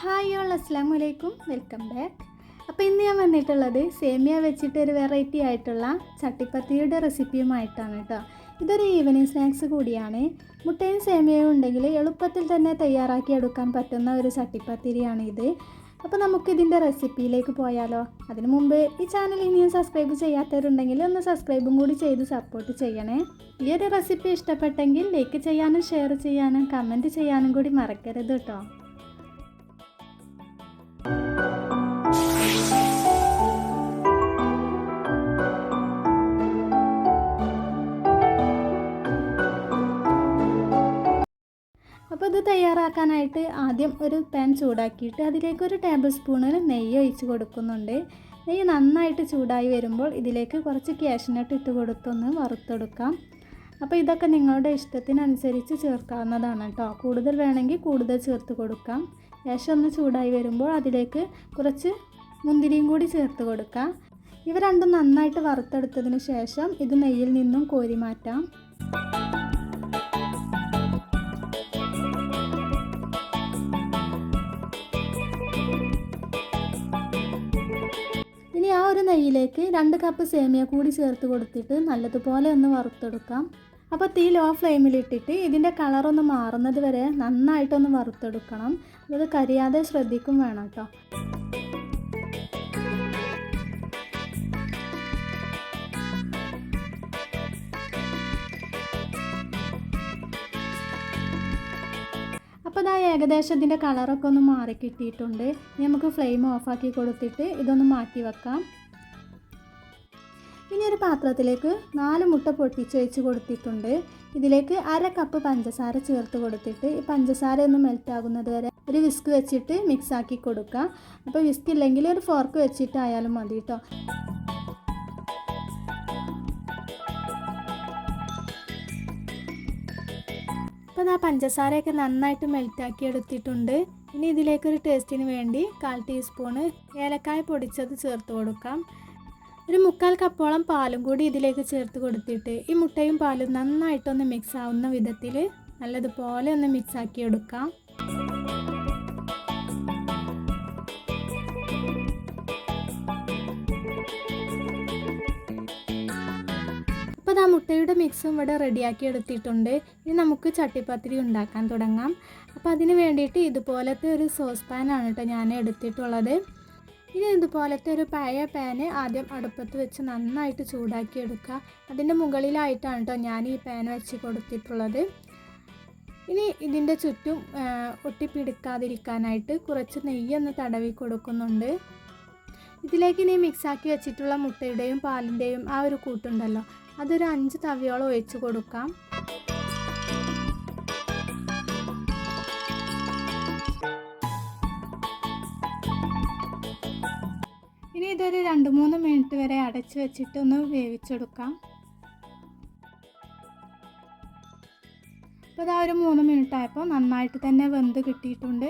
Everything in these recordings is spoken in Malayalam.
ഹായ് ഓൾ അസ്സാം വലൈക്കും വെൽക്കം ബാക്ക്. അപ്പോൾ ഇന്ന് ഞാൻ വന്നിട്ടുള്ളത് സേമിയ വെച്ചിട്ട് ഒരു വെറൈറ്റി ആയിട്ടുള്ള ചട്ടിപ്പത്തിയുടെ റെസിപ്പിയുമായിട്ടാണ് കേട്ടോ. ഇതൊരു ഈവനിങ് സ്നാക്സ് കൂടിയാണ്. മുട്ടയും സേമിയയും ഉണ്ടെങ്കിൽ എളുപ്പത്തിൽ തന്നെ തയ്യാറാക്കി എടുക്കാൻ പറ്റുന്ന ഒരു ചട്ടിപ്പത്തിരിയാണ് ഇത്. അപ്പോൾ നമുക്കിതിന്റെ റെസിപ്പിയിലേക്ക് പോയാലോ. അതിനു മുമ്പ് ഈ ചാനൽ ഇനിയും സബ്സ്ക്രൈബ് ചെയ്യാത്തവരുണ്ടെങ്കിൽ ഒന്ന് സബ്സ്ക്രൈബും കൂടി ചെയ്ത് സപ്പോർട്ട് ചെയ്യണേ. ഈ ഒരു റെസിപ്പി ഇഷ്ടപ്പെട്ടെങ്കിൽ ലൈക്ക് ചെയ്യാനും ഷെയർ ചെയ്യാനും കമന്റ് ചെയ്യാനും കൂടി മറക്കരുത് കേട്ടോ. ഇത് തയ്യാറാക്കാനായിട്ട് ആദ്യം ഒരു പാൻ ചൂടാക്കിയിട്ട് അതിലേക്ക് ഒരു ടേബിൾ സ്പൂണിൽ നെയ്യ് ഒഴിച്ച് കൊടുക്കുന്നുണ്ട്. നെയ്യ് നന്നായിട്ട് ചൂടായി വരുമ്പോൾ ഇതിലേക്ക് കുറച്ച് ക്യാഷ്നട്ട് ഇട്ട് കൊടുത്തൊന്ന് വറുത്തെടുക്കാം. അപ്പോൾ ഇതൊക്കെ നിങ്ങളുടെ ഇഷ്ടത്തിനനുസരിച്ച് ചേർക്കാവുന്നതാണ് കേട്ടോ. കൂടുതൽ വേണമെങ്കിൽ കൂടുതൽ ചേർത്ത് കൊടുക്കാം. ശേഷം ഒന്ന് ചൂടായി വരുമ്പോൾ അതിലേക്ക് കുറച്ച് മുന്തിരിയും കൂടി ചേർത്ത് കൊടുക്കാം. ഇവ രണ്ടും നന്നായിട്ട് വറുത്തെടുത്തതിന് ശേഷം ഇത് നെയ്യിൽ നിന്നും കോരി മാറ്റാം ഒരു നെയ്യിലേക്ക് രണ്ട് കപ്പ് സേമിയ കൂടി ചേർത്ത് കൊടുത്തിട്ട് നല്ലതുപോലെ ഒന്ന് വറുത്തെടുക്കാം. അപ്പോൾ തീ ലോ ഫ്ലെയിമിലിട്ടിട്ട് ഇതിന്റെ കളറൊന്ന് മാറുന്നത് വരെ നന്നായിട്ടൊന്ന് വറുത്തെടുക്കണം. അത് കരിയാതെ ശ്രദ്ധിക്കും വേണം കേട്ടോ ഇതാ ഏകദേശം ഇതിന്റെ കളറൊക്കെ ഒന്ന് മാറി കിട്ടിയിട്ടുണ്ട്. നമുക്ക് ഫ്ലെയിം ഓഫാക്കി കൊടുത്തിട്ട് ഇതൊന്ന് മാറ്റി വെക്കാം. ഇനി ഒരു പാത്രത്തിലേക്ക് നാല് മുട്ട പൊട്ടിച്ച് വെച്ച് കൊടുത്തിട്ടുണ്ട്. ഇതിലേക്ക് അര കപ്പ് പഞ്ചസാര ചേർത്ത് കൊടുത്തിട്ട് ഈ പഞ്ചസാര ഒന്ന് മെൽറ്റ് ആകുന്നത് വരെ ഒരു വിസ്ക് വെച്ചിട്ട് മിക്സ് ആക്കി കൊടുക്കുക അപ്പോൾ വിസ്ക് ഇല്ലെങ്കിൽ ഒരു ഫോർക്ക് വെച്ചിട്ടായാലും മതി കേട്ടോ അപ്പോൾ ഞാൻ പഞ്ചസാരയൊക്കെ നന്നായിട്ട് മെൽറ്റാക്കി എടുത്തിട്ടുണ്ട്. ഇനി ഇതിലേക്കൊരു ടേസ്റ്റിന് വേണ്ടി കാൽ ടീസ്പൂണ് ഏലക്കായ പൊടിച്ചത് ചേർത്ത് കൊടുക്കാം. ഒരു മുക്കാൽ കപ്പോളം പാലും കൂടി ഇതിലേക്ക് ചേർത്ത് കൊടുത്തിട്ട് ഈ മുട്ടയും പാലും നന്നായിട്ടൊന്ന് മിക്സ് ആവുന്ന വിധത്തിൽ നല്ലതുപോലെ ഒന്ന് മിക്സ് ആക്കി എടുക്കാം. മുട്ടയുടെ മിക്സും ഇവിടെ റെഡിയാക്കി എടുത്തിട്ടുണ്ട്. ഇനി നമുക്ക് ചട്ടിപ്പത്തിരി ഉണ്ടാക്കാൻ തുടങ്ങാം. അപ്പോൾ അതിന് വേണ്ടിയിട്ട് ഇതുപോലത്തെ ഒരു സോസ് പാനാണ് കേട്ടോ ഞാൻ എടുത്തിട്ടുള്ളത്. ഇനി ഇതുപോലത്തെ ഒരു പഴയ പാന് ആദ്യം അടുപ്പത്ത് വെച്ച് നന്നായിട്ട് ചൂടാക്കി എടുക്കുക. അതിന്റെ മുകളിലായിട്ടാണ് കേട്ടോ ഞാൻ ഈ പാൻ വെച്ച് കൊടുത്തിട്ടുള്ളത്. ഇനി ഇതിന്റെ ചുറ്റും ഒട്ടിപ്പിടിക്കാതിരിക്കാനായിട്ട് കുറച്ച് നെയ്യൊന്ന് തടവി കൊടുക്കുന്നുണ്ട്. ഇതിലേക്ക് ഇനി മിക്സാക്കി വെച്ചിട്ടുള്ള മുട്ടയുടെയും പാലിന്റെയും ആ ഒരു കൂട്ടുണ്ടല്ലോ അതൊരു അഞ്ച് തവിയോളം ഒഴിച്ച് കൊടുക്കാം. ഇനി ഇതൊരു രണ്ട് മൂന്ന് മിനിറ്റ് വരെ അടച്ച് വെച്ചിട്ട് ഒന്ന് വേവിച്ചെടുക്കാം. അപ്പോൾ അതാ ഒരു മൂന്ന് മിനിറ്റ് ആയപ്പോൾ നന്നായിട്ട് തന്നെ വെന്ത് കിട്ടിയിട്ടുണ്ട്.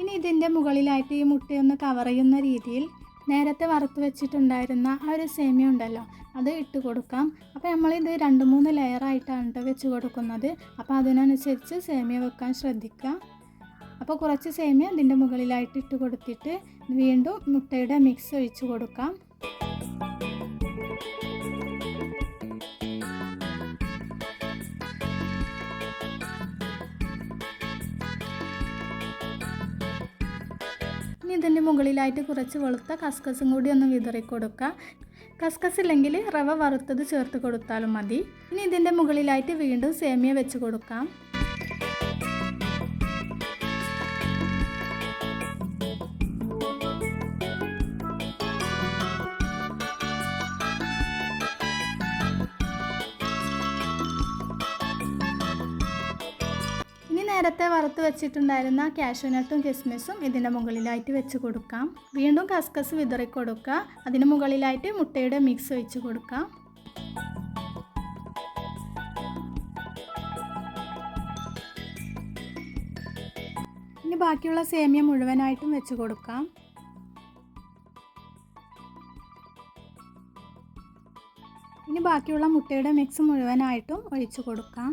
ഇനി ഇതിന്റെ മുകളിലായിട്ട് ഈ മുട്ടയൊന്ന് കവർ ചെയ്യുന്ന രീതിയിൽ നേരത്തെ വറുത്ത് വെച്ചിട്ടുണ്ടായിരുന്ന ആ ഒരു സേമിയ ഉണ്ടല്ലോ അത് ഇട്ട് കൊടുക്കാം. അപ്പോൾ നമ്മളിത് രണ്ട് മൂന്ന് ലെയറായിട്ടാണ് കേട്ടോ വെച്ച് കൊടുക്കുന്നത്. അപ്പോൾ അതിനനുസരിച്ച് സേമിയ വെക്കാൻ ശ്രദ്ധിക്കുക. അപ്പോൾ കുറച്ച് സേമിയ ഇതിന്റെ മുകളിലായിട്ട് ഇട്ട് കൊടുത്തിട്ട് വീണ്ടും മുട്ടയുടെ മിക്സ് ഒഴിച്ച് കൊടുക്കാം. ഇനി ഇതിന്റെ മുകളിലായിട്ട് കുറച്ച് വെളുത്ത കസ്കസും കൂടി ഒന്ന് വിതറി കൊടുക്കുക കസ്കസ് ഇല്ലെങ്കിൽ റവ വറുത്തത് ചേർത്ത് കൊടുത്താലും മതി. ഇനി ഇതിന്റെ മുകളിലായിട്ട് വീണ്ടും സേമിയ വെച്ച് കൊടുക്കാം. നേരത്തെ വറുത്ത് വെച്ചിട്ടുണ്ടായിരുന്ന കാഷ്യൂനട്ടും കിസ്മിസും ഇതിന്റെ മുകളിലായിട്ട് വെച്ച് കൊടുക്കാം. വീണ്ടും കസ്കസ് വിതറി കൊടുക്കുക. അതിന് മുകളിലായിട്ട് മുട്ടയുടെ മിക്സ് ഒഴിച്ച് കൊടുക്കാം. ഇനി ബാക്കിയുള്ള സേമിയ മുഴുവനായിട്ടും വെച്ച് കൊടുക്കാം. ഇനി ബാക്കിയുള്ള മുട്ടയുടെ മിക്സ് മുഴുവനായിട്ടും ഒഴിച്ചു കൊടുക്കാം.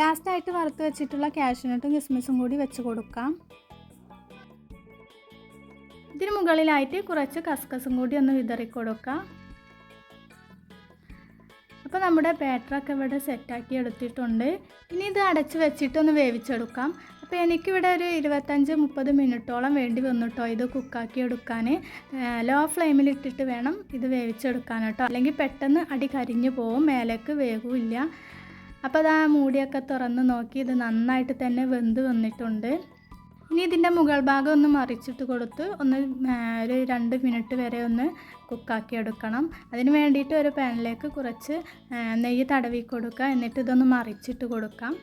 ലാസ്റ്റായിട്ട് വറുത്ത് വെച്ചിട്ടുള്ള കാഷ്യൂനട്ടും കിസ്മിസും കൂടി വെച്ച് കൊടുക്കാം. ഇതിന് മുകളിലായിട്ട് കുറച്ച് കസ്കസും കൂടി ഒന്ന് വിതറി കൊടുക്കാം. അപ്പോൾ നമ്മുടെ ബാറ്ററൊക്കെ ഇവിടെ സെറ്റാക്കി എടുത്തിട്ടുണ്ട്. ഇനി ഇത് അടച്ച് വെച്ചിട്ട് ഒന്ന് വേവിച്ചെടുക്കാം. അപ്പോൾ എനിക്കിവിടെ ഒരു ഇരുപത്തഞ്ച് മുപ്പത് മിനിറ്റോളം വേണ്ടി വന്നിട്ടോ ഇത് കുക്കാക്കി എടുക്കാൻ ലോ ഫ്ലെയിമിൽ ഇട്ടിട്ട് വേണം ഇത് വേവിച്ചെടുക്കാൻ കേട്ടോ അല്ലെങ്കിൽ പെട്ടെന്ന് അടി കരിഞ്ഞു പോവും മേലേക്ക് വേവില്ല അപ്പോൾ അത് ആ മൂടിയൊക്കെ തുറന്ന് നോക്കി ഇത് നന്നായിട്ട് തന്നെ വെന്ത് വന്നിട്ടുണ്ട്. ഇനി ഇതിന്റെ മുകൾ ഭാഗം ഒന്ന് മറിച്ചിട്ട് കൊടുത്ത് ഒന്ന് ഒരു രണ്ട് മിനിറ്റ് വരെ ഒന്ന് കുക്കാക്കി എടുക്കണം. അതിന് വേണ്ടിയിട്ട് ഒരു പാനിലേക്ക് കുറച്ച് നെയ്യ് തടവി കൊടുക്കുക. എന്നിട്ട് ഇതൊന്ന് മറിച്ചിട്ട് കൊടുക്കാം.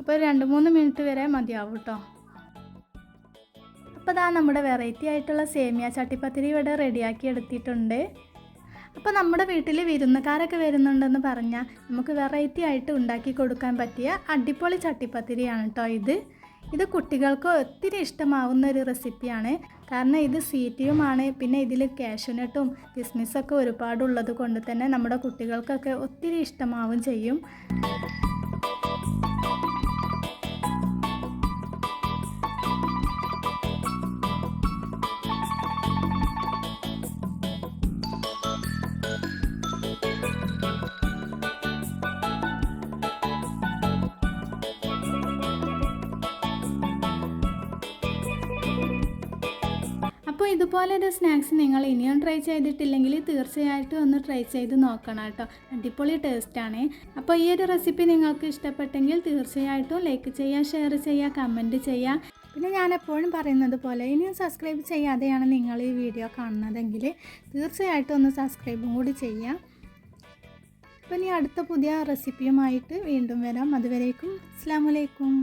അപ്പോൾ രണ്ട് മൂന്ന് മിനിറ്റ് വരെ മതിയാവും കേട്ടോ അപ്പോൾ ഇതാ നമ്മുടെ വെറൈറ്റി ആയിട്ടുള്ള സേമിയ ചട്ടിപ്പത്തിരി ഇവിടെ റെഡിയാക്കി എടുത്തിട്ടുണ്ട്. അപ്പോൾ നമ്മുടെ വീട്ടിൽ വിരുന്നുകാരൊക്കെ വരുന്നുണ്ടെന്ന് പറഞ്ഞാൽ നമുക്ക് വെറൈറ്റി ആയിട്ട് ഉണ്ടാക്കി കൊടുക്കാൻ പറ്റിയ അടിപൊളി ചട്ടിപ്പത്തിരിയാണ് കേട്ടോ ഇത്. ഇത് കുട്ടികൾക്ക് ഒത്തിരി ഇഷ്ടമാവുന്ന ഒരു റെസിപ്പിയാണ് കാരണം ഇത് സ്വീറ്റിയുമാണ് പിന്നെ ഇതിൽ കാഷ്യൂനട്ടും കിസ്മിസൊക്കെ ഒരുപാടുള്ളത് കൊണ്ട് തന്നെ നമ്മുടെ കുട്ടികൾക്കൊക്കെ ഒത്തിരി ഇഷ്ടമാവും ചെയ്യും. ഇതുപോലൊരു സ്നാക്സ് നിങ്ങൾ ഇനിയും ട്രൈ ചെയ്തിട്ടില്ലെങ്കിൽ തീർച്ചയായിട്ടും ഒന്ന് ട്രൈ ചെയ്ത് നോക്കണം കേട്ടോ. അടിപൊളി ടേസ്റ്റാണ് അപ്പോൾ ഈ ഒരു റെസിപ്പി നിങ്ങൾക്ക് ഇഷ്ടപ്പെട്ടെങ്കിൽ തീർച്ചയായിട്ടും ലൈക്ക് ചെയ്യുക ഷെയർ ചെയ്യുക കമന്റ് ചെയ്യുക. പിന്നെ ഞാൻ എപ്പോഴും പറയുന്നത് പോലെ ഇനിയും സബ്സ്ക്രൈബ് ചെയ്യാതെയാണ് നിങ്ങൾ ഈ വീഡിയോ കാണുന്നതെങ്കിൽ തീർച്ചയായിട്ടും ഒന്ന് സബ്സ്ക്രൈബും കൂടി ചെയ്യാം അപ്പോൾ ഇനി അടുത്ത പുതിയ റെസിപ്പിയുമായിട്ട് വീണ്ടും വരാം. അതുവരേക്കും അസ്ലാമലൈക്കും